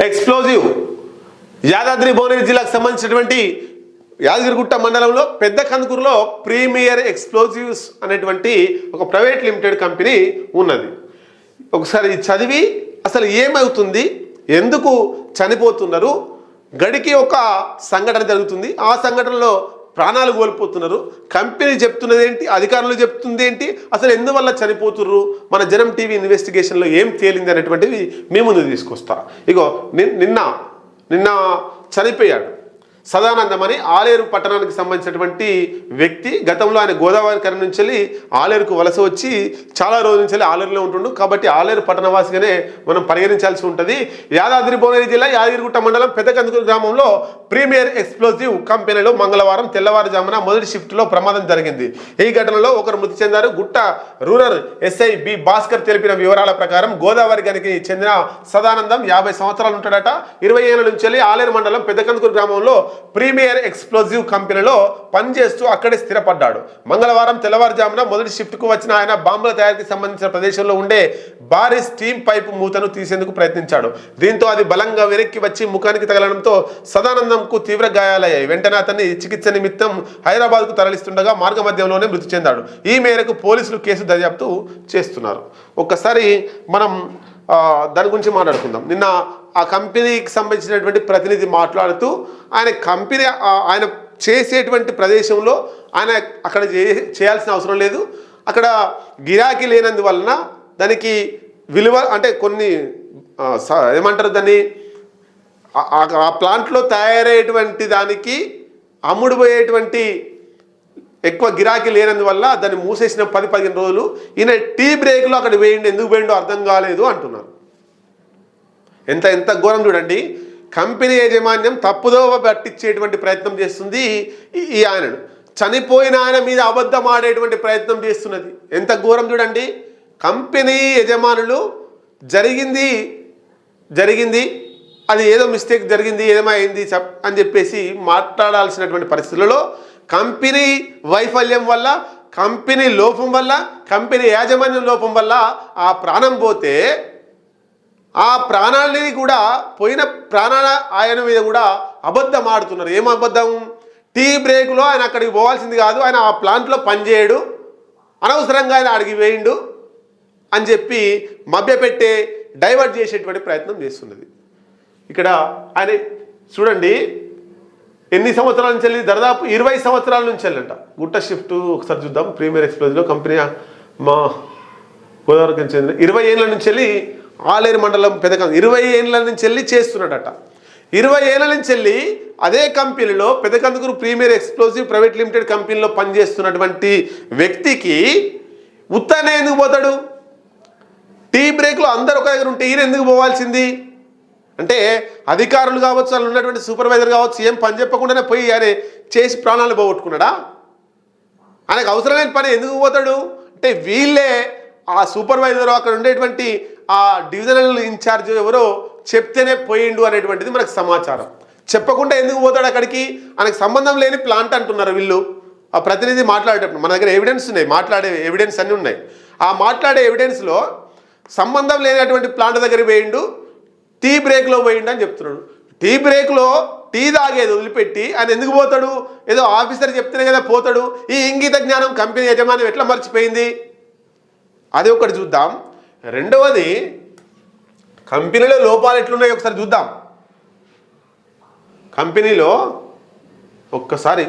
Explosive Yadadri Bhuvanagiri జిల్లాకు సంబంధించినటువంటి యాదగిరిగుట్ట మండలంలో పెద్ద కందుకూరులో ప్రీమియర్ ఎక్స్ప్లోజివ్స్ అనేటువంటి ఒక ప్రైవేట్ లిమిటెడ్ కంపెనీ ఉన్నది. ఒకసారి చదివి అసలు ఏమవుతుంది? ఎందుకు చనిపోతున్నారు? గడికి ఒక సంఘటన జరుగుతుంది. ఆ సంఘటనలో ప్రాణాలు కోల్పోతున్నారు. కంపెనీ చెప్తున్నది ఏంటి అధికారులు చెప్తుంది ఏంటి అసలు ఎందువల్ల చనిపోతుర్రు? మన జనం టీవీ ఇన్వెస్టిగేషన్లో ఏం తేలింది అనేటువంటిది మీ ముందు తీసుకొస్తా. ఇగో నిన్న నిన్న చనిపోయాడు. సదానందం అని ఆలేరు పట్టణానికి సంబంధించినటువంటి వ్యక్తి గతంలో ఆయన గోదావరి కర నుంచి వెళ్ళి ఆలేరుకు వలస వచ్చి చాలా రోజుల నుంచి వెళ్ళి ఆలేరులో ఉంటుండు. కాబట్టి ఆలేరు పట్టణవాసిగానే మనం పరిగణించాల్సి ఉంటుంది. యాదాద్రి భువనగిరి జిల్లా యాదగిరిగుట్ట మండలం పెద్దకందుకూరు గ్రామంలో ప్రీమియర్ ఎక్స్ప్లోజివ్ కంపెనీలో మంగళవారం తెల్లవారుజామున మొదటి షిఫ్ట్లో ప్రమాదం జరిగింది. ఈ ఘటనలో ఒకరు మృతి చెందారు. గుట్ట రూరల్ ఎస్ఐ బి భాస్కర్ తెలిపిన వివరాల ప్రకారం గోదావరి గనికి చెందిన సదానందం యాభై సంవత్సరాలు ఉంటాడట. ఇరవై ఏళ్ళ నుంచి వెళ్ళి ఆలేరు మండలం పెద్దకందుకూరు గ్రామంలో ప్రీమియర్ ఎక్స్ప్లోజివ్ కంపెనీలో పనిచేస్తూ అక్కడే స్థిరపడ్డాడు. మంగళవారం తెల్లవారుజామున మొదటి షిఫ్ట్కు వచ్చిన ఆయన బాంబుల తయారీకి సంబంధించిన ప్రదేశంలో ఉండే భారీ స్టీమ్ పైపు మూతను తీసేందుకు ప్రయత్నించాడు. దీంతో అది బలంగా వెనక్కి వచ్చి ముఖానికి తగలడంతో సదానందంకు తీవ్ర గాయాలయ్యాయి. వెంటనే అతన్ని చికిత్స నిమిత్తం హైదరాబాద్కు తరలిస్తుండగా మార్గ మధ్యంలోనే మృతి చెందాడు. ఈ మేరకు పోలీసులు కేసు దర్యాప్తు చేస్తున్నారు. ఒక్కసారి మనం దాని గురించి మాట్లాడుకుందాం. నిన్న ఆ కంపెనీకి సంబంధించినటువంటి ప్రతినిధి మాట్లాడుతూ ఆయన కంపెనీ ఆయన చేసేటువంటి ప్రదేశంలో ఆయన అక్కడ చే- చేయాల్సిన అవసరం లేదు. అక్కడ గిరాకీ లేనందువలన దానికి విలువ అంటే కొన్ని స- ఏమంటారు దాన్ని? ఆ- ప్లాంట్లో తయారయ్యేటువంటి దానికి అమ్ముడుపోయేటువంటి ఎక్కువ గిరాకీ లేనందువల్ల దాన్ని మూసేసిన పది పదిహేను రోజులు ఈయన టీ బ్రేక్లో అక్కడ వేయండి ఎందుకు వేయండో అర్థం కాలేదు అంటున్నారు. ఎంత ఎంత ఘోరం చూడండి. కంపెనీ యాజమాన్యం తప్పుదోవ పట్టించేటువంటి ప్రయత్నం చేస్తుంది ఈ- ఈ ఆయనను. చనిపోయిన ఆయన మీద అబద్ధం ఆడేటువంటి ప్రయత్నం చేస్తున్నది. ఎంత ఘోరం చూడండి. కంపెనీ యజమానులు జరిగింది జరిగింది అది ఏదో మిస్టేక్ జరిగింది ఏమైంది చెప్ అని చెప్పేసి మాట్లాడాల్సినటువంటి పరిస్థితులలో కంపెనీ వైఫల్యం వల్ల కంపెనీ లోపం వల్ల కంపెనీ యాజమాన్యం లోపం వల్ల ఆ ప్రాణం పోతే ఆ ప్రాణాలని కూడా పోయిన ప్రాణాల ఆయన మీద కూడా అబద్ధం ఆడుతున్నారు. ఏం అబద్ధం? టీ బ్రేక్లో ఆయన అక్కడికి పోవాల్సింది కాదు ఆయన ఆ ప్లాంట్లో పనిచేయడు అనవసరంగా ఆయన అడిగి వేయండు అని చెప్పి మభ్యపెట్టే డైవర్ట్ చేసేటువంటి ప్రయత్నం చేస్తున్నది. ఇక్కడ ఆయన చూడండి ఎన్ని సంవత్సరాల నుంచి వెళ్ళి దాదాపు ఇరవై సంవత్సరాల నుంచి వెళ్ళంట. గుట్ట షిఫ్ట్ ఒకసారి చూద్దాం. ప్రీమియర్ ఎక్స్ప్రెస్లో కంపెనీ మా గోదావరికి చెందిన ఇరవై ఏళ్ళ నుంచి వెళ్ళి ఆలేరు మండలం పెదకం. ఇరవై ఏళ్ళ నుంచి వెళ్ళి చేస్తున్నాడట. ఇరవై ఏళ్ళ నుంచి వెళ్ళి అదే కంపెనీలో Pedakandukuru premier explosive private limited కంపెనీలో పనిచేస్తున్నటువంటి వ్యక్తికి ఉత్తనే ఎందుకు పోతాడు? టీ బ్రేక్లో అందరు ఒక దగ్గర ఉంటే ఈయన ఎందుకు పోవాల్సింది? అంటే అధికారులు కావచ్చు వాళ్ళు ఉన్నటువంటి సూపర్వైజర్ కావచ్చు ఏం పని చెప్పకుండానే పోయి ఆయన చేసి ప్రాణాలు పోగొట్టుకున్నాడా? ఆయనకు అవసరమైన పని ఎందుకు పోతాడు? అంటే వీళ్ళే ఆ సూపర్వైజర్ అక్కడ ఉండేటువంటి ఆ డివిజనల్ ఇన్ఛార్జ్ ఎవరో చెప్తేనే పోయిండు అనేటువంటిది మనకు సమాచారం. చెప్పకుండా ఎందుకు పోతాడు అక్కడికి? ఆయనకు సంబంధం లేని ప్లాంట్ అంటున్నారు వీళ్ళు. ఆ ప్రతినిధి మాట్లాడేటప్పుడు మన దగ్గర ఎవిడెన్స్ ఉన్నాయి మాట్లాడే ఎవిడెన్స్ అన్నీ ఉన్నాయి. ఆ మాట్లాడే ఎవిడెన్స్లో సంబంధం లేనటువంటి ప్లాంట్ దగ్గర పోయిండు. టీ బ్రేక్లో పోయిండు అని చెప్తున్నాడు. టీ బ్రేక్లో టీ తాగేది వదిలిపెట్టి ఆయన ఎందుకు పోతాడు? ఏదో ఆఫీసర్ చెప్తేనే కదా పోతాడు. ఈ ఇంగిత జ్ఞానం కంపెనీ యజమాని ఎట్లా మర్చిపోయింది? అది ఒకటి చూద్దాం. రెండవది కంపెనీలో లోపాలు ఎట్లున్నాయో ఒకసారి చూద్దాం. కంపెనీలో ఒక్కసారి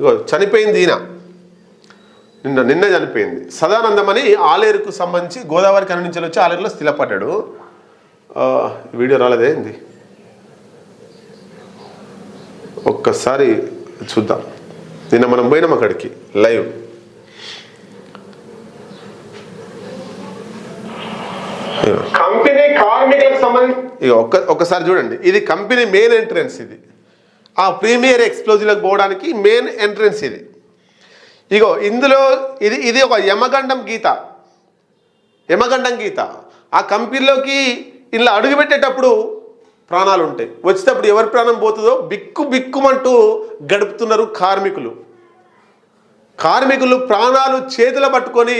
ఇగో చనిపోయింది ఈయన. నిన్న నిన్న చనిపోయింది. సదానందం అని ఆలేరుకు సంబంధించి గోదావరి కని నుంచి వచ్చి ఆలేరులో స్థిరపడ్డాడు. వీడియో రాలేదే ఏంది? ఒక్కసారి చూద్దాం. నిన్న మనం పోయినాం అక్కడికి లైవ్. కంపెనీ కార్మికులకు సంబంధించి ఇక ఒక్క ఒక్కసారి చూడండి. ఇది కంపెనీ మెయిన్ ఎంట్రన్స్ ఇది. ఆ ప్రీమియర్ ఎక్స్ప్లోజివ్లకు పోవడానికి మెయిన్ ఎంట్రన్స్ ఇది. ఇగో ఇందులో ఇది ఇది ఒక యమగండం గీత. యమగండం గీత. ఆ కంపెనీలోకి ఇలా అడుగుపెట్టేటప్పుడు ప్రాణాలు ఉంటాయి. వచ్చేటప్పుడు ఎవరి ప్రాణం పోతుందో బిక్కు బిక్కుమంటూ గడుపుతున్నారు కార్మికులు. కార్మికులు ప్రాణాలు చేతుల పట్టుకొని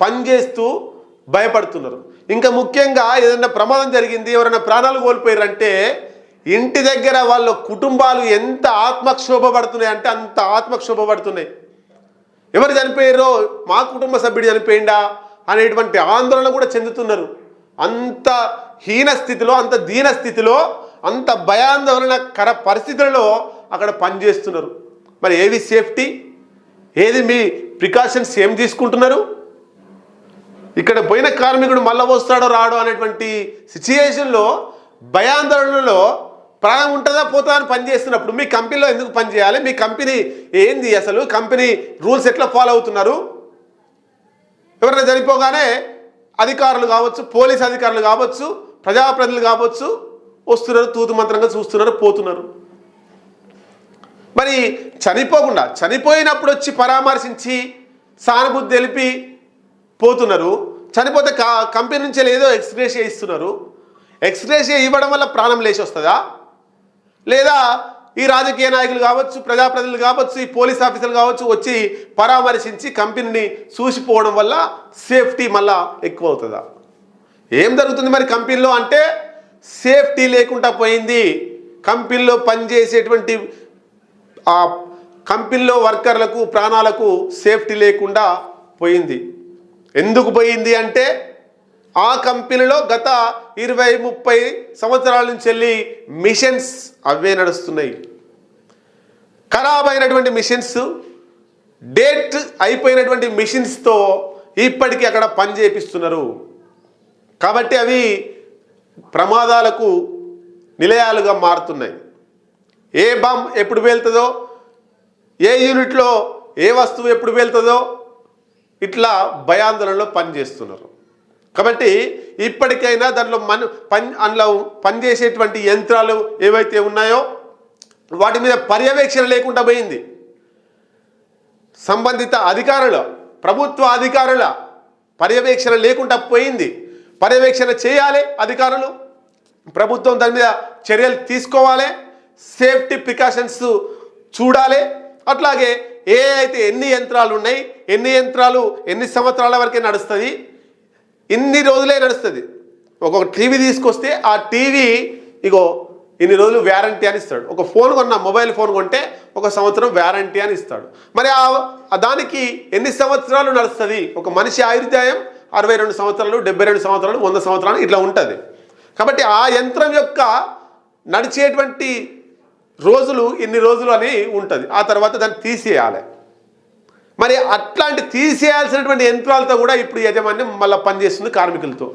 పనిచేస్తూ భయపడుతున్నారు. ఇంకా ముఖ్యంగా ఏదైనా ప్రమాదం జరిగింది ఎవరైనా ప్రాణాలు కోల్పోయారంటే ఇంటి దగ్గర వాళ్ళ కుటుంబాలు ఎంత ఆత్మక్షోభ పడుతున్నాయి అంటే అంత ఆత్మక్షోభ పడుతున్నాయి. ఎవరు చనిపోయారో మా కుటుంబ సభ్యుడు చనిపోయిందా అనేటువంటి ఆందోళన కూడా చెందుతున్నారు. అంత హీన స్థితిలో అంత దీన స్థితిలో అంత భయాందోళనకర పరిస్థితులలో అక్కడ పనిచేస్తున్నారు. మరి ఏవి సేఫ్టీ? ఏది మీ ప్రికాషన్స్ ఏం తీసుకుంటున్నారు? ఇక్కడ పోయిన కార్మికుడు మళ్ళా వస్తాడో రాడో అనేటువంటి సిచ్యుయేషన్లో భయాందోళనలో ప్రాణం ఉంటుందా పోతా అని పనిచేస్తున్నప్పుడు మీ కంపెనీలో ఎందుకు పని చేయాలి మీ కంపెనీ ఏంది అసలు? కంపెనీ రూల్స్ ఎట్లా ఫాలో అవుతున్నారు? ఎవరైనా చనిపోగానే అధికారులు కావచ్చు పోలీస్ అధికారులు కావచ్చు ప్రజాప్రతినిధులు కావచ్చు వస్తున్నారు తూతు మంత్రంగా చూస్తున్నారు పోతున్నారు. మరి చనిపోకుండా చనిపోయినప్పుడు వచ్చి పరామర్శించి సానుభూతి తెలిపి పోతున్నారు. చనిపోతే కా కంపెనీ నుంచి ఏదో ఎక్స్గ్రేషియా ఇస్తున్నారు. ఎక్స్గ్రేషియా ఇవ్వడం వల్ల ప్రాణం లేచి వస్తుందా? లేదా ఈ రాజకీయ నాయకులు కావచ్చు ప్రజాప్రతినిధులు కావచ్చు ఈ పోలీస్ ఆఫీసర్లు కావచ్చు వచ్చి పరామర్శించి కంపెనీని చూసిపోవడం వల్ల సేఫ్టీ మళ్ళా ఎక్కువ అవుతుందా ఏం జరుగుతుంది మరి కంపెనీలో అంటే సేఫ్టీ లేకుండా పోయింది. కంపెనీలో పనిచేసేటువంటి ఆ కంపెనీలో వర్కర్లకు ప్రాణాలకు సేఫ్టీ లేకుండా పోయింది. ఎందుకు పోయింది అంటే ఆ కంపెనీలో గత ఇరవై ముప్పై సంవత్సరాల నుంచి వెళ్ళి మిషన్స్ అవే నడుస్తున్నాయి. ఖరాబ్ అయినటువంటి మిషన్స్ డేట్ అయిపోయినటువంటి మిషన్స్తో ఇప్పటికీ అక్కడ పని చేపిస్తున్నారు. కాబట్టి అవి ప్రమాదాలకు నిలయాలుగా మారుతున్నాయి. ఏ బాంబ్ ఎప్పుడు పేలుతుందో ఏ యూనిట్లో ఏ వస్తువు ఎప్పుడు పేలుతుందో ఇట్లా భయాందోళనలో పనిచేస్తున్నారు. కాబట్టి ఇప్పటికైనా దాంట్లో మన పని అందులో పనిచేసేటువంటి యంత్రాలు ఏవైతే ఉన్నాయో వాటి మీద పర్యవేక్షణ లేకుండా పోయింది. సంబంధిత అధికారుల ప్రభుత్వ అధికారుల పర్యవేక్షణ లేకుండా పోయింది. పర్యవేక్షణ చేయాలి అధికారులు ప్రభుత్వం దాని మీద చర్యలు తీసుకోవాలి సేఫ్టీ ప్రికాషన్స్ చూడాలి. అట్లాగే ఏ అయితే ఎన్ని యంత్రాలు ఉన్నాయి ఎన్ని యంత్రాలు ఎన్ని సంవత్సరాల వరకే నడుస్తుంది ఇన్ని రోజులే నడుస్తుంది. ఒక్కొక్క టీవీ తీసుకొస్తే ఆ టీవీ ఇగో ఇన్ని రోజులు వ్యారంటీ అని ఇస్తాడు. ఒక ఫోన్ కొన్న మొబైల్ ఫోన్ కొంటే ఒక సంవత్సరం వ్యారంటీ అని ఇస్తాడు. మరి ఆ ఆ దానికి ఎన్ని సంవత్సరాలు నడుస్తుంది? ఒక మనిషి ఆయుర్దాయం అరవై రెండు సంవత్సరాలు డెబ్బై రెండు సంవత్సరాలు వంద సంవత్సరాలు ఇట్లా ఉంటుంది. కాబట్టి ఆ యంత్రం యొక్క నడిచేటువంటి రోజులు ఇన్ని రోజులు అని ఉంటుంది. ఆ తర్వాత దాన్ని తీసేయాలి. మరి అట్లాంటి తీసేయాల్సినటువంటి యంత్రాలతో కూడా ఇప్పుడు యజమాని మళ్ళీ పనిచేస్తుంది కార్మికులతో.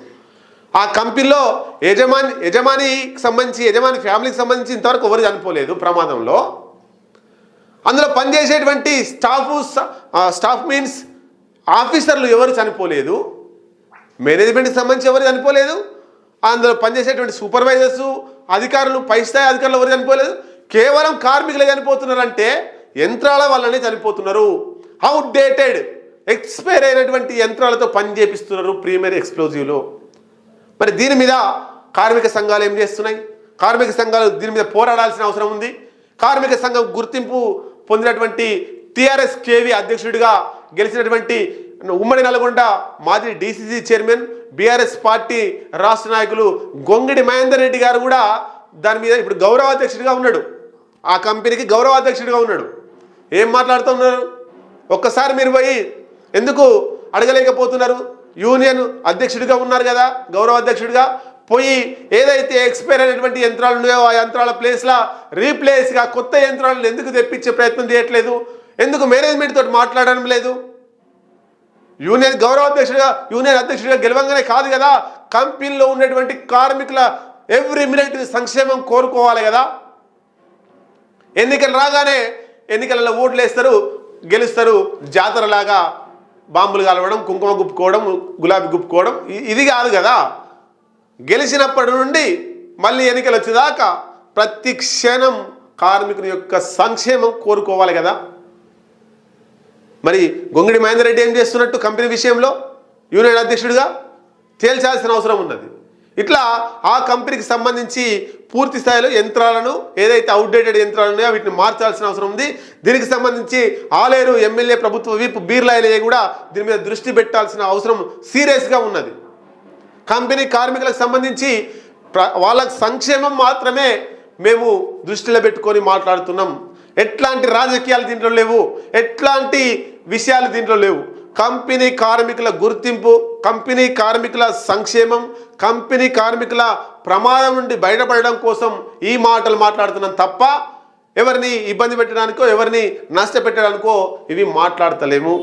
ఆ కంపెనీలో యజమాని యజమానికి సంబంధించి యజమాని ఫ్యామిలీకి సంబంధించి ఇంతవరకు ఎవరు చనిపోలేదు ప్రమాదంలో. అందులో పనిచేసేటువంటి స్టాఫ్ స్టాఫ్ మీన్స్ ఆఫీసర్లు ఎవరు చనిపోలేదు. మేనేజ్మెంట్కి సంబంధించి ఎవరు చనిపోలేదు. అందులో పనిచేసేటువంటి సూపర్వైజర్స్ అధికారులు పై స్థాయి అధికారులు ఎవరు చనిపోలేదు. కేవలం కార్మికులే చనిపోతున్నారంటే యంత్రాల వల్లనే చనిపోతున్నారు. అవుట్డేటెడ్ ఎక్స్పైర్ అయినటువంటి యంత్రాలతో పని చేపిస్తున్నారు ప్రీమియర్ ఎక్స్ప్లోజివ్లో మరి దీని మీద కార్మిక సంఘాలు ఏం చేస్తున్నాయి? కార్మిక సంఘాలు దీని మీద పోరాడాల్సిన అవసరం ఉంది. కార్మిక సంఘం గుర్తింపు పొందినటువంటి టీఆర్ఎస్ కేవీ అధ్యక్షుడిగా గెలిచినటువంటి ఉమ్మడి నల్గొండ మాజీ డీసీసీ చైర్మన్ బీఆర్ఎస్ పార్టీ రాష్ట్ర నాయకులు గొంగిడి మహేందర్ రెడ్డి గారు కూడా దాని మీద ఇప్పుడు గౌరవాధ్యక్షుడిగా ఉన్నాడు. ఆ కంపెనీకి గౌరవాధ్యక్షుడిగా ఉన్నాడు. ఏం మాట్లాడుతున్నారు ఒక్కసారి మీరు పోయి ఎందుకు అడగలేకపోతున్నారు? యూనియన్ అధ్యక్షుడిగా ఉన్నారు కదా గౌరవ అధ్యక్షుడిగా. పోయి ఏదైతే ఎక్స్పైర్ అయినటువంటి యంత్రాలు ఉన్నాయో ఆ యంత్రాల ప్లేస్లా రీప్లేస్గా కొత్త యంత్రాలను ఎందుకు తెప్పించే ప్రయత్నం చేయట్లేదు? ఎందుకు మేనేజ్మెంట్ తోటి మాట్లాడడం లేదు? యూనియన్ గౌరవ అధ్యక్షుడిగా యూనియన్ అధ్యక్షుడిగా గెలవంగానే కాదు కదా కంపెనీలో ఉన్నటువంటి కార్మికుల ఎవ్రీ మినిట్ సంక్షేమం కోరుకోవాలి కదా. ఎన్నికలు రాగానే ఎన్నికలలో ఓట్లు వేస్తారు గెలుస్తారు. జాతరలాగా బాంబులు కలవడం కుంకుమ గుప్పుకోవడం గులాబీ గుప్పుకోవడం ఇది కాదు కదా. గెలిచినప్పటి నుండి మళ్ళీ ఎన్నికలు వచ్చేదాకా ప్రతి క్షణం కార్మికుని యొక్క సంక్షేమం కోరుకోవాలి కదా. మరి గొంగిడి మహేందర్ రెడ్డి ఏం చేస్తున్నట్టు కంపెనీ విషయంలో? యూనియన్ అధ్యక్షుడిగా తేల్చాల్సిన అవసరం ఉన్నది. ఇట్లా ఆ కంపెనీకి సంబంధించి పూర్తి స్థాయిలో యంత్రాలను ఏదైతే అవుట్డేటెడ్ యంత్రాలు ఉన్నాయో వీటిని మార్చాల్సిన అవసరం ఉంది. దీనికి సంబంధించి ఆలేరు ఎమ్మెల్యే ప్రభుత్వ వీపు బీర్లాయలే కూడా దీని మీద దృష్టి పెట్టాల్సిన అవసరం సీరియస్గా ఉన్నది. కంపెనీ కార్మికులకు సంబంధించి వాళ్ళ వాళ్ళకి సంక్షేమం మాత్రమే మేము దృష్టిలో పెట్టుకొని మాట్లాడుతున్నాం. ఎట్లాంటి రాజకీయాలు దీంట్లో లేవు. ఎట్లాంటి విషయాలు దీంట్లో లేవు. కంపెనీ కార్మికుల గుర్తింపు కంపెనీ కార్మికుల సంక్షేమం కంపెనీ కార్మికుల ప్రమాదం నుండి బయటపడడం కోసం ఈ మాటలు మాట్లాడుతున్నాం తప్ప ఎవరిని ఇబ్బంది పెట్టడానికో ఎవరిని నష్టపెట్టడానికో ఇవి మాట్లాడతలేము.